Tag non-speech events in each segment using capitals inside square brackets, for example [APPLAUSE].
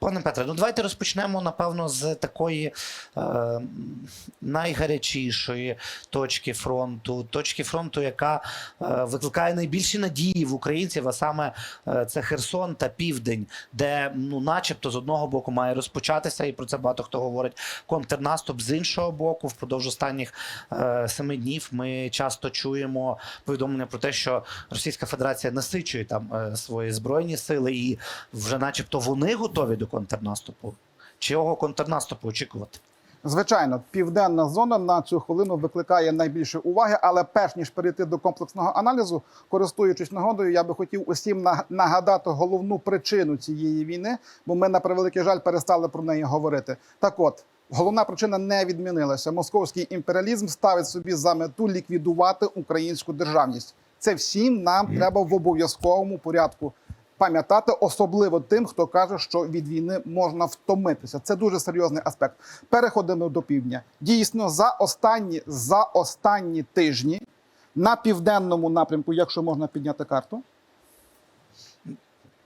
Пане Петре, ну давайте розпочнемо, напевно, з такої е, найгарячішої точки фронту, точки фронту, яка е, викликає найбільші надії в українців, а саме е, це Херсон та Південь, де, ну, начебто, з одного боку має розпочатися, і про це багато хто говорить. Контрнаступ з іншого боку, впродовж останніх е, семи днів ми часто чуємо повідомлення про те, що Російська Федерація насичує там е, свої збройні сили, і вже, начебто, вони готові до контрнаступу. Чого контрнаступу очікувати? Звичайно, південна зона на цю хвилину викликає найбільше уваги, але перш ніж перейти до комплексного аналізу, користуючись нагодою, я би хотів усім на- нагадати головну причину цієї війни, бо ми на превеликий жаль перестали про неї говорити. Так от. Головна причина не відмінилася. Московський імперіалізм ставить собі за мету ліквідувати українську державність. Це всім нам треба в обов'язковому порядку пам'ятати, особливо тим, хто каже, що від війни можна втомитися. Це дуже серйозний аспект. Переходимо до півдня. Дійсно, за останні за останні тижні на південному напрямку, якщо можна підняти карту.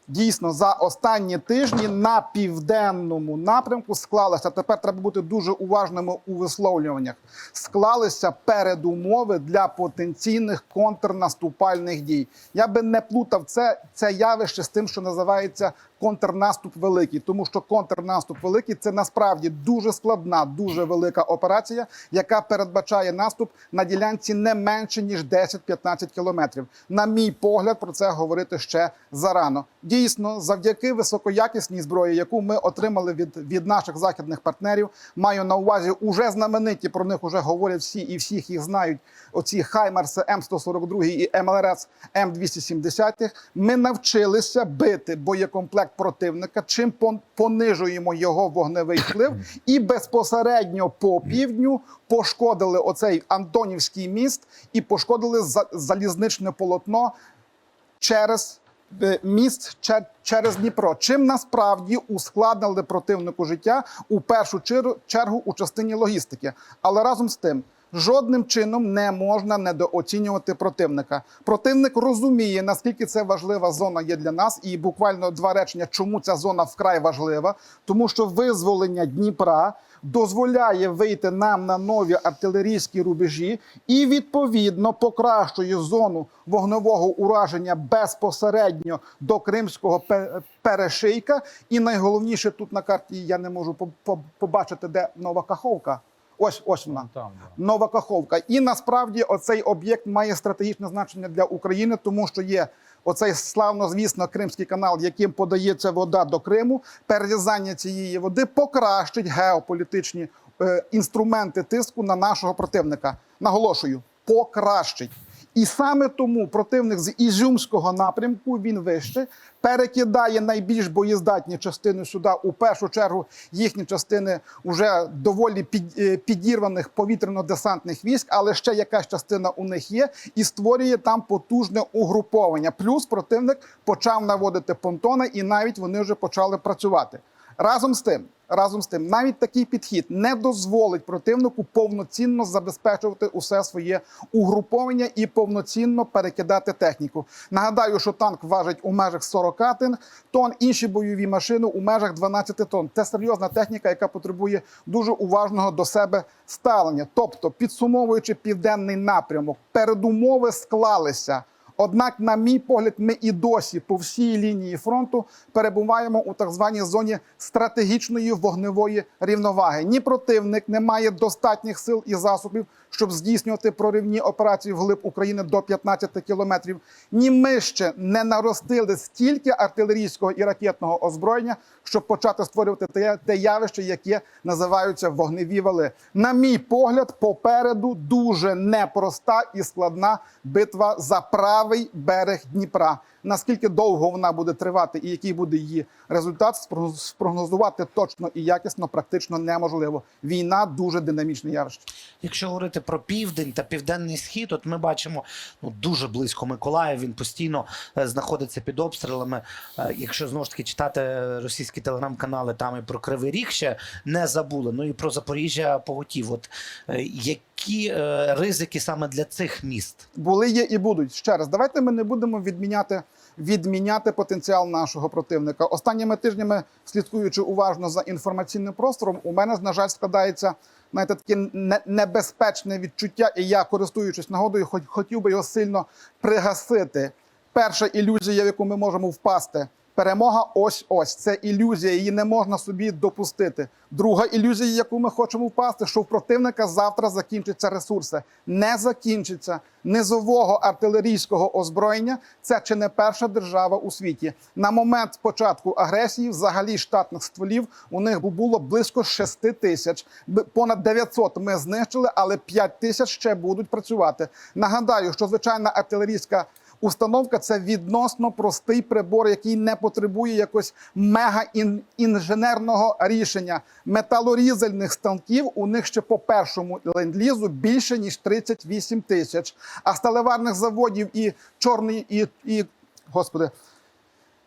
Дійсно, за останні тижні на південному напрямку склалися. Тепер треба бути дуже уважними у висловлюваннях. Склалися передумови для потенційних контрнаступальних дій. Я би не плутав це, це явище з тим, що називається контрнаступ великий, тому що контрнаступ великий це насправді дуже складна, дуже велика операція, яка передбачає наступ на ділянці не менше ніж 10-15 кілометрів. На мій погляд, про це говорити ще зарано. Дійсно, завдяки високоякісній зброї, яку ми отримали від, від наших західних партнерів, маю на увазі уже знамениті про них уже говорять всі і всіх їх знають. Оці Хаймерси М142 і МЛРС М270. Ми навчилися бити боєкомплект противника, чим пон- понижуємо його вогневий вплив, [CLEARS THROAT] і безпосередньо по півдню пошкодили оцей Антонівський міст і пошкодили за- залізничне полотно через е, міст через Дніпро, чим насправді ускладнили противнику життя у першу чергу у частині логістики. Але разом з тим. Жодним чином не можна недооцінювати противника. Противник розуміє, наскільки це важлива зона є для нас, і буквально два речення, чому ця зона вкрай важлива, тому що визволення Дніпра дозволяє вийти нам на нові артилерійські рубежі і відповідно покращує зону вогневого ураження безпосередньо до кримського пе- перешийка. І найголовніше тут на карті я не можу по- по- побачити, де нова каховка. Ось ось вона. Там, да. Нова Каховка. І насправді оцей об'єкт має стратегічне значення для України, тому що є оцей славно, звісно, Кримський канал, яким подається вода до Криму. Перерізання цієї води покращить геополітичні е, інструменти тиску на нашого противника. Наголошую, покращить. І саме тому противник з Ізюмського напрямку він вище перекидає найбільш боєздатні частини сюди. У першу чергу їхні частини вже доволі е, підірваних повітряно-десантних військ, але ще якась частина у них є, і створює там потужне угруповання. Плюс противник почав наводити понтони, і навіть вони вже почали працювати. Разом з тим, разом з тим, навіть такий підхід не дозволить противнику повноцінно забезпечувати усе своє угруповання і повноцінно перекидати техніку. Нагадаю, що танк важить у межах 40 тонн, інші бойові машини у межах 12 тонн. Це серйозна техніка, яка потребує дуже уважного до себе ставлення. Тобто, підсумовуючи південний напрямок, передумови склалися. Однак, на мій погляд, ми і досі по всій лінії фронту перебуваємо у так званій зоні стратегічної вогневої рівноваги. Ні противник не має достатніх сил і засобів, щоб здійснювати проривні операції вглиб України до 15 кілометрів. Ні ми ще не наростили стільки артилерійського і ракетного озброєння, щоб почати створювати те, явище, яке називаються вогневі вали. На мій погляд, попереду дуже непроста і складна битва за правий берег Дніпра. Наскільки довго вона буде тривати і який буде її результат, спрогноз- спрогнозувати точно і якісно практично неможливо. Війна дуже динамічне явище. Якщо говорити про південь та південний схід, от ми бачимо ну дуже близько Миколаїв. Він постійно е, знаходиться під обстрілами. Е, якщо знову ж таки читати російські телеграм-канали, там і про Кривий Ріг ще не забули. Ну і про Запоріжжя поготів. От е, які е, ризики саме для цих міст? були, є і будуть. Ще раз, давайте ми не будемо відміняти відміняти потенціал нашого противника. Останніми тижнями, слідкуючи уважно за інформаційним простором, у мене на жаль складається знаєте, таке не- небезпечне відчуття, і я, користуючись нагодою, хоч хотів би його сильно пригасити. Перша ілюзія, в яку ми можемо впасти. Перемога ось ось. Це ілюзія, її не можна собі допустити. Друга ілюзія, яку ми хочемо впасти, що в противника завтра закінчаться ресурси. Не закінчиться низового артилерійського озброєння. Це чи не перша держава у світі. На момент початку агресії, взагалі штатних стволів, у них було близько 6 тисяч. Понад 900 ми знищили, але 5 тисяч ще будуть працювати. Нагадаю, що звичайна артилерійська Установка це відносно простий прибор, який не потребує якось мега інженерного рішення. Металорізальних станків у них ще по першому ленд-лізу більше ніж 38 тисяч. А сталеварних заводів і чорний і, і господи.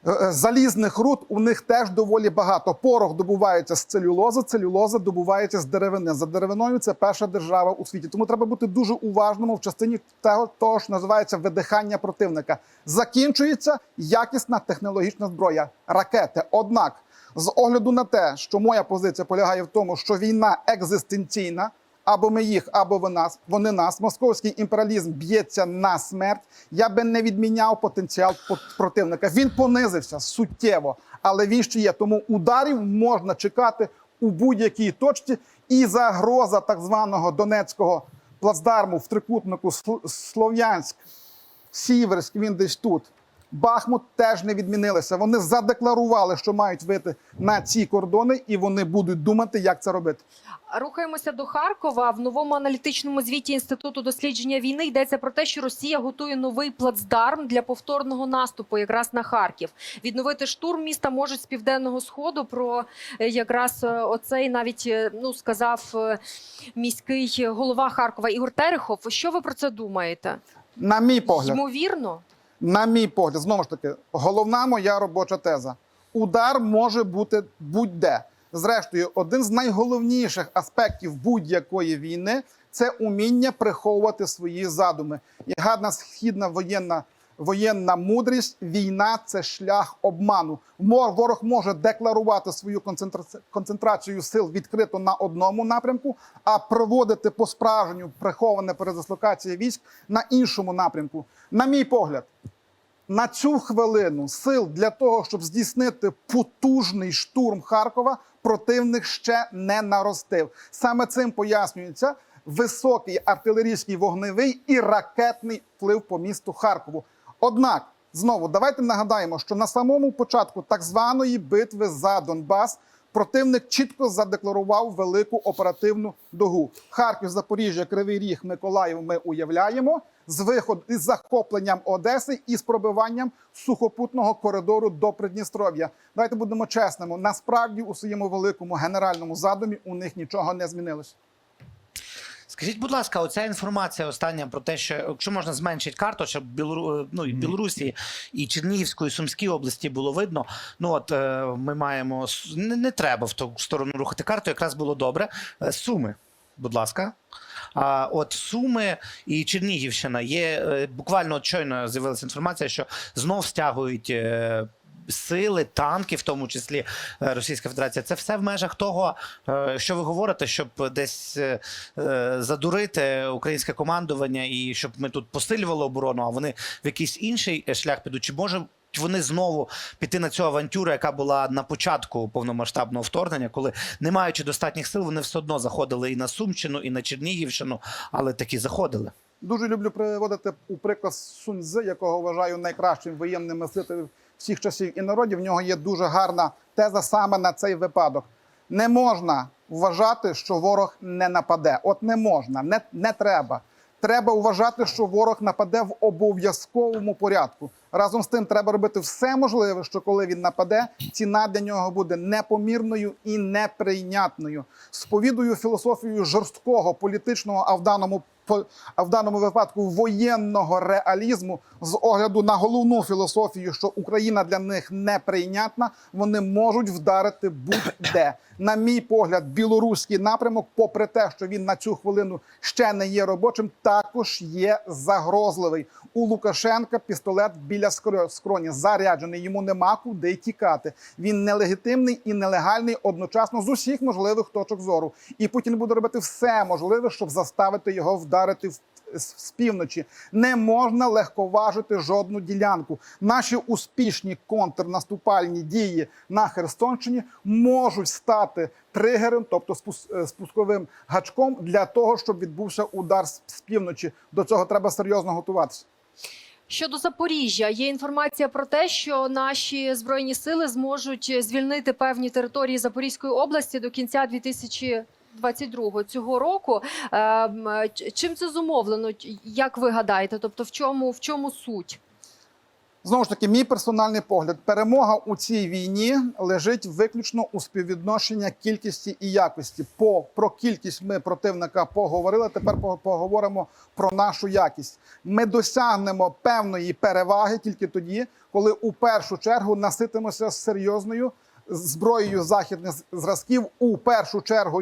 Е, е, Залізних руд у них теж доволі багато. Порох добувається з целюлози, целюлоза добувається з деревини. За деревиною це перша держава у світі. Тому треба бути дуже уважним в частині того, того що називається видихання противника. Закінчується якісна технологічна зброя ракети. Однак, з огляду на те, що моя позиція полягає в тому, що війна екзистенційна. Або ми їх, або ви нас, вони нас. Московський імперіалізм б'ється на смерть. Я би не відміняв потенціал по- противника. Він понизився суттєво, але він ще є. Тому ударів можна чекати у будь-якій точці. І загроза так званого Донецького плацдарму в трикутнику Слов'янськ, Сіверськ, він десь тут. Бахмут теж не відмінилися. Вони задекларували, що мають вийти на ці кордони, і вони будуть думати, як це робити. Рухаємося до Харкова. В новому аналітичному звіті інституту дослідження війни йдеться про те, що Росія готує новий плацдарм для повторного наступу, якраз на Харків. Відновити штурм міста можуть з південного сходу. Про е, якраз е, оцей навіть е, ну сказав міський голова Харкова Ігор Терехов. Що ви про це думаєте? На мій погляд, Ймовірно, на мій погляд, знову ж таки, головна моя робоча теза: удар може бути будь-де. Зрештою, один з найголовніших аспектів будь-якої війни це уміння приховувати свої задуми. І гадна східна воєнна. Воєнна мудрість, війна це шлях обману. Ворог може декларувати свою концентра- концентрацію сил відкрито на одному напрямку, а проводити по справжню приховане передислокація військ на іншому напрямку. На мій погляд, на цю хвилину сил для того, щоб здійснити потужний штурм Харкова, противник ще не наростив. Саме цим пояснюється високий артилерійський вогневий і ракетний вплив по місту Харкову. Однак, знову давайте нагадаємо, що на самому початку так званої битви за Донбас противник чітко задекларував велику оперативну догу. Харків, Запоріжжя, Кривий Ріг, Миколаїв. Ми уявляємо з виход із захопленням Одеси і з пробиванням сухопутного коридору до Придністров'я. Давайте будемо чесними. Насправді у своєму великому генеральному задумі у них нічого не змінилось. Скажіть, будь ласка, оця інформація остання про те, що якщо можна зменшити карту, щоб Білору... ну, і Білорусі і Чернігівської, і Сумській області було видно. Ну от е, ми маємо не, не треба в ту сторону рухати карту, якраз було добре. Е, Суми, будь ласка. А от Суми і Чернігівщина є е, буквально от щойно з'явилася інформація, що знов стягують. Сили, танки, в тому числі е, Російська Федерація, це все в межах того, е, що ви говорите, щоб десь е, задурити українське командування і щоб ми тут посилювали оборону, а вони в якийсь інший шлях підуть. Чи може вони знову піти на цю авантюру, яка була на початку повномасштабного вторгнення, коли не маючи достатніх сил, вони все одно заходили і на Сумщину, і на Чернігівщину, але таки заходили. Дуже люблю приводити у приклад Суньцзи, якого вважаю найкращим воєнним мислителем всіх часів і народів. В нього є дуже гарна теза саме на цей випадок. Не можна вважати, що ворог не нападе. От не можна, не, не треба. Треба вважати, що ворог нападе в обов'язковому порядку. Разом з тим, треба робити все можливе, що коли він нападе, ціна для нього буде непомірною і неприйнятною. Сповідую філософію жорсткого політичного, а в даному а в даному випадку воєнного реалізму з огляду на головну філософію, що Україна для них неприйнятна, вони можуть вдарити будь-де. На мій погляд, білоруський напрямок, попри те, що він на цю хвилину ще не є робочим, також є загрозливий. У Лукашенка пістолет біля скро- скроні заряджений. Йому нема куди тікати. Він нелегітимний і нелегальний одночасно з усіх можливих точок зору. І Путін буде робити все можливе, щоб заставити його вдарити в з півночі не можна легковажити жодну ділянку. Наші успішні контрнаступальні дії на Херсонщині можуть стати тригером, тобто е, спусковим гачком для того, щоб відбувся удар з півночі. До цього треба серйозно готуватися. Щодо Запоріжжя, є інформація про те, що наші збройні сили зможуть звільнити певні території Запорізької області до кінця 2022 цього року. Ем, Чим це зумовлено? Як ви гадаєте? Тобто, в чому в чому суть? Знову ж таки, мій персональний погляд: перемога у цій війні лежить виключно у співвідношення кількості і якості. По про кількість ми противника поговорили. Тепер поговоримо про нашу якість. Ми досягнемо певної переваги тільки тоді, коли у першу чергу наситимося серйозною зброєю західних зразків, у першу чергу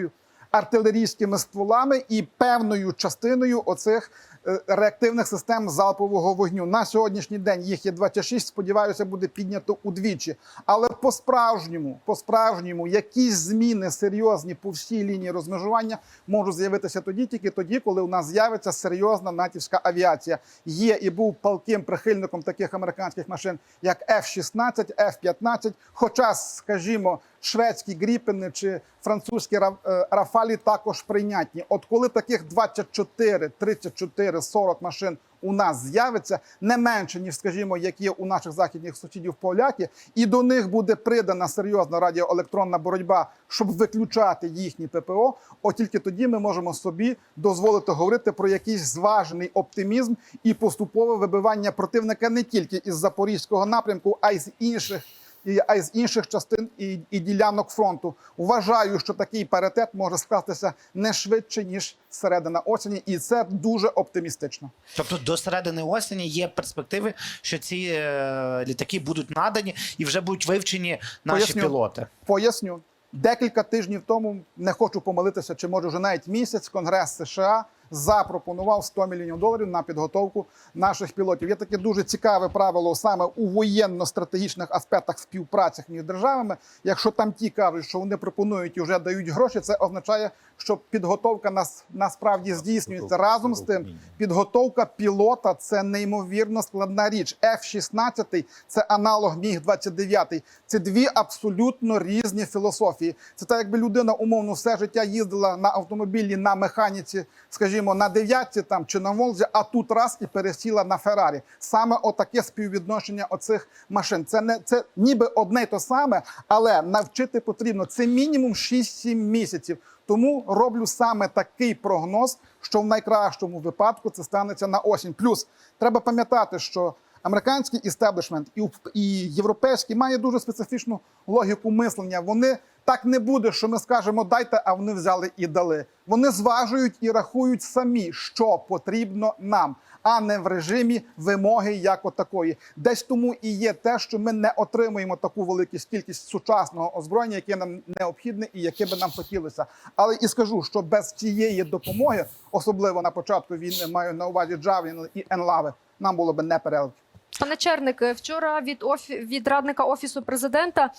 артилерійськими стволами і певною частиною оцих е, реактивних систем залпового вогню. На сьогоднішній день їх є 26, Сподіваюся, буде піднято удвічі. Але по справжньому, по справжньому, якісь зміни серйозні по всій лінії розмежування можуть з'явитися тоді, тільки тоді, коли у нас з'явиться серйозна натівська авіація. Є і був палким прихильником таких американських машин, як F-16, F-15, Хоча, скажімо, шведські гріпени чи французькі Ра- е, рафалі також прийнятні. От коли таких 24, 34, 40 машин у нас з'явиться не менше ніж, скажімо, як є у наших західних сусідів поляки, і до них буде придана серйозна радіоелектронна боротьба, щоб виключати їхні ППО. От тільки тоді ми можемо собі дозволити говорити про якийсь зважений оптимізм і поступове вибивання противника не тільки із запорізького напрямку, а й з інших. І а й з інших частин і, і ділянок фронту вважаю, що такий паритет може скластися не швидше ніж середина осені, і це дуже оптимістично. Тобто до середини осені є перспективи, що ці е, літаки будуть надані і вже будуть вивчені наші Поясню. пілоти. Поясню. Декілька тижнів тому не хочу помилитися, чи може вже навіть місяць Конгрес США запропонував 100 мільйонів доларів на підготовку наших пілотів. Є таке дуже цікаве правило саме у воєнно-стратегічних аспектах співпраці між державами. Якщо там ті кажуть, що вони пропонують і вже дають гроші, це означає, що підготовка нас насправді здійснюється разом з тим. Підготовка пілота це неймовірно складна річ. F-16 – це аналог Міг 29 Це дві абсолютно різні філософії. Це так, якби людина умовно все життя їздила на автомобілі на механіці, скажімо, на дев'ятці там чи на Волзі, а тут раз і пересіла на Феррарі. Саме отаке співвідношення оцих машин. Це не це ніби одне й то саме, але навчити потрібно це мінімум 6-7 місяців. Тому роблю саме такий прогноз, що в найкращому випадку це станеться на осінь. Плюс треба пам'ятати, що американський істеблішмент і, і європейський має дуже специфічну логіку мислення. Вони так не буде, що ми скажемо дайте, а вони взяли і дали. Вони зважують і рахують самі, що потрібно нам, а не в режимі вимоги як отакої. Десь тому і є те, що ми не отримуємо таку велику кількість сучасного озброєння, яке нам необхідне і яке би нам хотілося. Але і скажу, що без цієї допомоги, особливо на початку війни, маю на увазі Джавлін і Енлави, нам було би не переливки. Пане Черник, е, вчора від офі... від радника офісу президента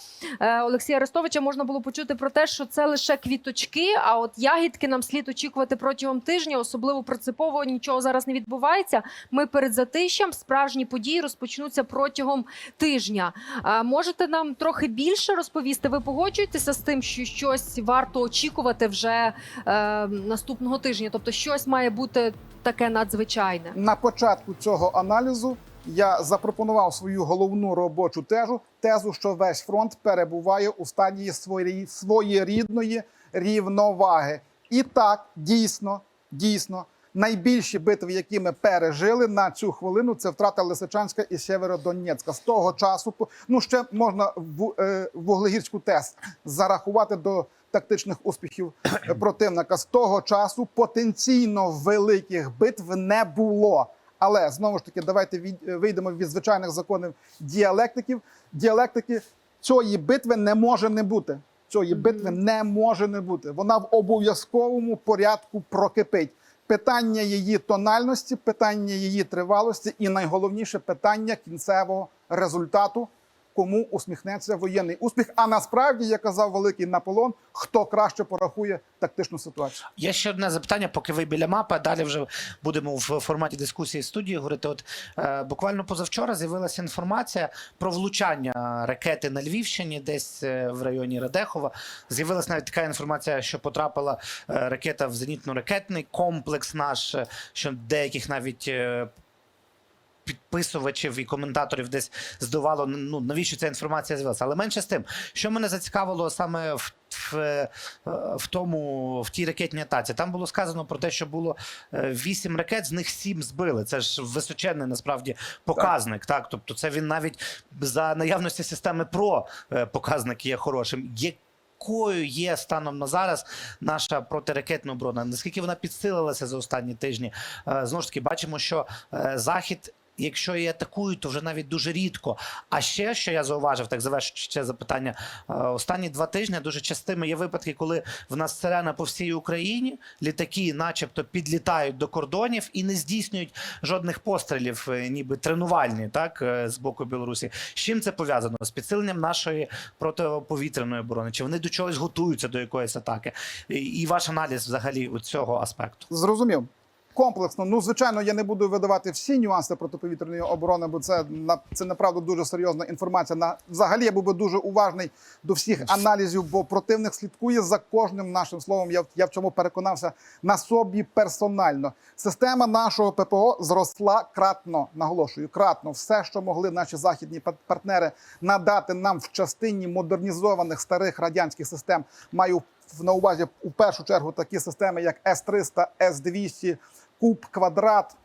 е, Олексія Арестовича можна було почути про те, що це лише квіточки. А от ягідки нам слід очікувати протягом тижня, особливо принципово нічого зараз не відбувається. Ми перед затищем справжні події розпочнуться протягом тижня. А можете нам трохи більше розповісти? Ви погоджуєтеся з тим, що щось варто очікувати вже е, наступного тижня? Тобто, щось має бути таке надзвичайне. На початку цього аналізу я запропонував свою головну робочу тезу, тезу, що весь фронт перебуває у стадії своєрідної рівноваги. І так, дійсно, дійсно, найбільші битви, які ми пережили на цю хвилину, це втрата Лисичанська і Сєвєродонецька. З того часу, ну ще можна в, е, Вуглегірську ТЕС зарахувати до тактичних успіхів [CLEARS THROAT] противника. З того часу потенційно великих битв не було. Але знову ж таки, давайте е, вийдемо від звичайних законів діалектиків. Діалектики цієї битви не може не бути. Цієї битви не може не бути. Вона в обов'язковому порядку прокипить. Питання її тональності, питання її тривалості, і найголовніше питання кінцевого результату, кому усміхнеться воєнний успіх. А насправді, як казав великий Наполеон, хто краще порахує тактичну ситуацію. Є ще одне запитання, поки ви біля мапи. Далі вже будемо в форматі дискусії студії говорити. От е, буквально позавчора з'явилася інформація про влучання ракети на Львівщині, десь е, в районі Радехова. З'явилася навіть така інформація, що потрапила е, ракета в зенітно-ракетний комплекс наш, е, що деяких навіть. Підписувачів і коментаторів десь здавало, ну навіщо ця інформація з'явилася. Але менше з тим, що мене зацікавило саме в, в, е, в тому в тій ракетній атаці. Там було сказано про те, що було е, вісім ракет, з них сім збили. Це ж височенний насправді показник. Так, тобто, це він навіть за наявності системи ПРО е, показник є хорошим. Якою є станом на зараз наша протиракетна оборона? Наскільки вона підсилилася за останні тижні? Знову ж таки, бачимо, що захід. Якщо і атакують, то вже навіть дуже рідко. А ще що я зауважив, так завершуючи запитання. е, Останні два тижні дуже частими є випадки, коли в нас сирена по всій Україні, літаки, начебто, підлітають до кордонів і не здійснюють жодних пострілів, е, ніби тренувальні, так е, з боку Білорусі. З чим це пов'язано? З підсиленням нашої протиповітряної оборони? Чи вони до чогось готуються до якоїсь атаки? І ваш аналіз взагалі у цього аспекту? Зрозумів. Комплексно, ну звичайно, я не буду видавати всі нюанси протиповітряної оборони, бо це на це направду дуже серйозна інформація. На взагалі я був би дуже уважний до всіх аналізів, бо противник слідкує за кожним нашим словом. Я, я в чому переконався на собі персонально. Система нашого ППО зросла кратно. Наголошую, кратно. Все, що могли наші західні пар- партнери надати нам в частині модернізованих старих радянських систем, маю на увазі у першу чергу такі системи, як С-300, С-200, Куб, Квадрат,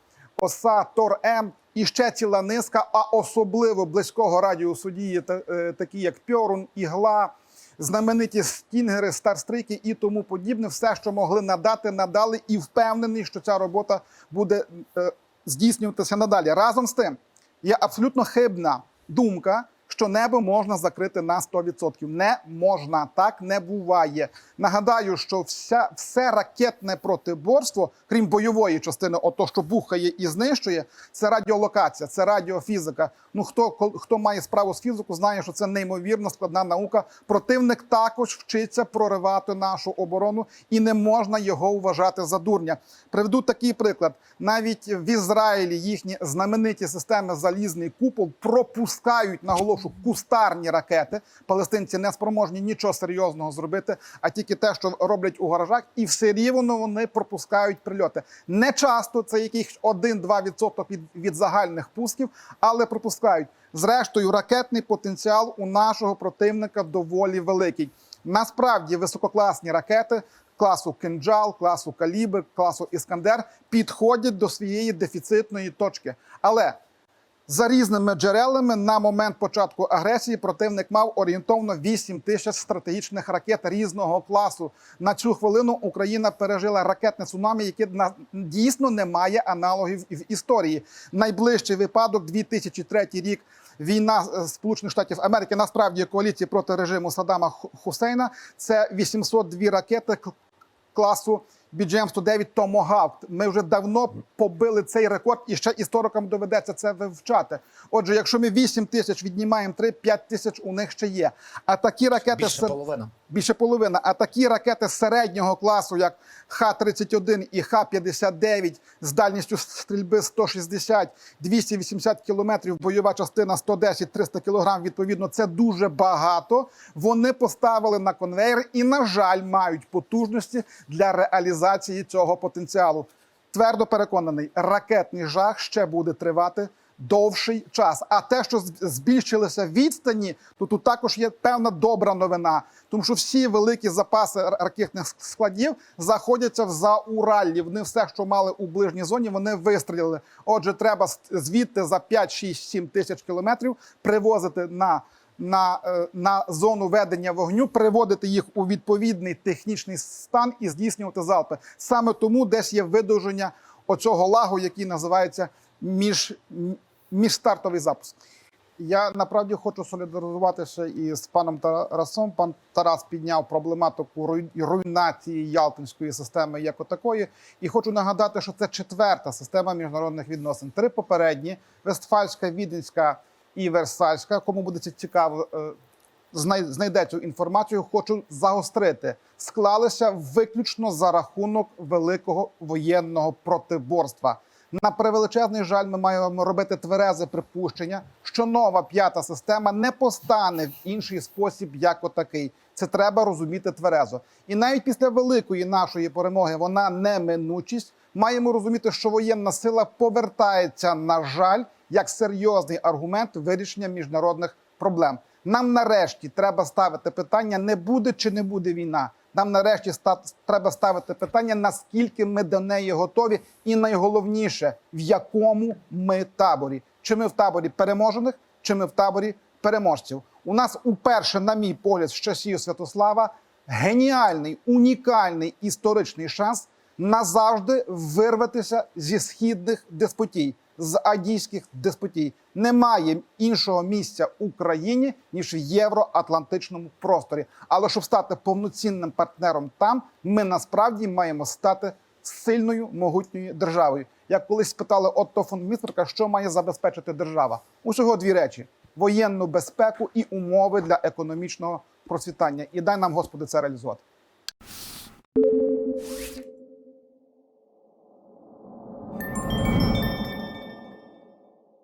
Оса, Тор М і ще ціла низка, а особливо близького радіусу дії, е, такі як Пьорун, Ігла, знамениті стінгери, старстрики і тому подібне. Все, що могли надати, надали, і впевнений, що ця робота буде е, здійснюватися надалі. Разом з тим, є абсолютно хибна думка. Що небо можна закрити на 100%. Не можна, так не буває. Нагадаю, що вся, все ракетне протиборство, крім бойової частини, ото що бухає і знищує, це радіолокація, це радіофізика. Ну хто хто має справу з фізику, знає, що це неймовірно складна наука. Противник також вчиться проривати нашу оборону, і не можна його вважати за дурня. Приведу такий приклад: навіть в Ізраїлі їхні знамениті системи залізний купол пропускають наголошу кустарні ракети. Палестинці не спроможні нічого серйозного зробити, а тільки те, що роблять у гаражах, і все рівно вони пропускають прильоти. Не часто це якийсь 1-2% від, від загальних пусків, але пропускають. Зрештою, ракетний потенціал у нашого противника доволі великий. Насправді висококласні ракети класу Кинджал, класу Калібр, класу Іскандер підходять до своєї дефіцитної точки. Але за різними джерелами на момент початку агресії противник мав орієнтовно 8 тисяч стратегічних ракет різного класу. На цю хвилину Україна пережила ракетне цунамі, яке дійсно не має аналогів в історії. Найближчий випадок 2003 рік. Війна е, Сполучених Штатів Америки насправді коаліції проти режиму Саддама Хусейна. Це 802 ракети к- класу BGM-109 Tomahawk. Ми вже давно побили цей рекорд, і ще історикам доведеться це вивчати. Отже, якщо ми 8 тисяч віднімаємо 3, 5 тисяч у них ще є. А такі ракети Більше половина. Більше половина. А такі ракети середнього класу, як Х-31 і Х-59 з дальністю стрільби 160, 280 кілометрів, бойова частина 110-300 кілограм, відповідно, це дуже багато. Вони поставили на конвейер і, на жаль, мають потужності для реалізації цього потенціалу. Твердо переконаний, ракетний жах ще буде тривати довший час. А те, що збільшилися відстані, то тут також є певна добра новина, тому що всі великі запаси ракетних складів заходяться в Заураллі. Вони все, що мали у ближній зоні, вони вистрілили. Отже, треба звідти за 5, 6, 7 тисяч кілометрів привозити на на, е, на зону ведення вогню, приводити їх у відповідний технічний стан і здійснювати залпи. Саме тому десь є видовження оцього лагу, який називається між, міжстартовий запуск. Я направді хочу солідаризуватися із паном Тарасом. Пан Тарас підняв проблематику руйнації Ялтинської системи як такої. І хочу нагадати, що це четверта система міжнародних відносин. Три попередні: Вестфальська, Віденська і Версальська. Кому буде це цікаво, е, знай- знайде цю інформацію. Хочу загострити. Склалися виключно за рахунок великого воєнного протиборства. На превеличезний жаль, ми маємо робити тверезе припущення, що нова п'ята система не постане в інший спосіб, як отакий. Це треба розуміти тверезо. І навіть після великої нашої перемоги вона неминучість. Маємо розуміти, що воєнна сила повертається, на жаль, як серйозний аргумент вирішення міжнародних проблем. Нам нарешті треба ставити питання: не буде чи не буде війна. Нам нарешті треба ставити питання, наскільки ми до неї готові, і найголовніше, в якому ми таборі. Чи ми в таборі переможених, чи ми в таборі переможців. У нас уперше, на мій погляд, з часів Святослава, геніальний, унікальний історичний шанс назавжди вирватися зі східних деспотій, з адійських деспотій. Немає іншого місця Україні ніж в євроатлантичному просторі. Але щоб стати повноцінним партнером там, ми насправді маємо стати сильною могутньою державою. Як колись спитали Отто фон Місберга, що має забезпечити держава? Усього дві речі: воєнну безпеку і умови для економічного процвітання. І дай нам, Господи, це реалізувати.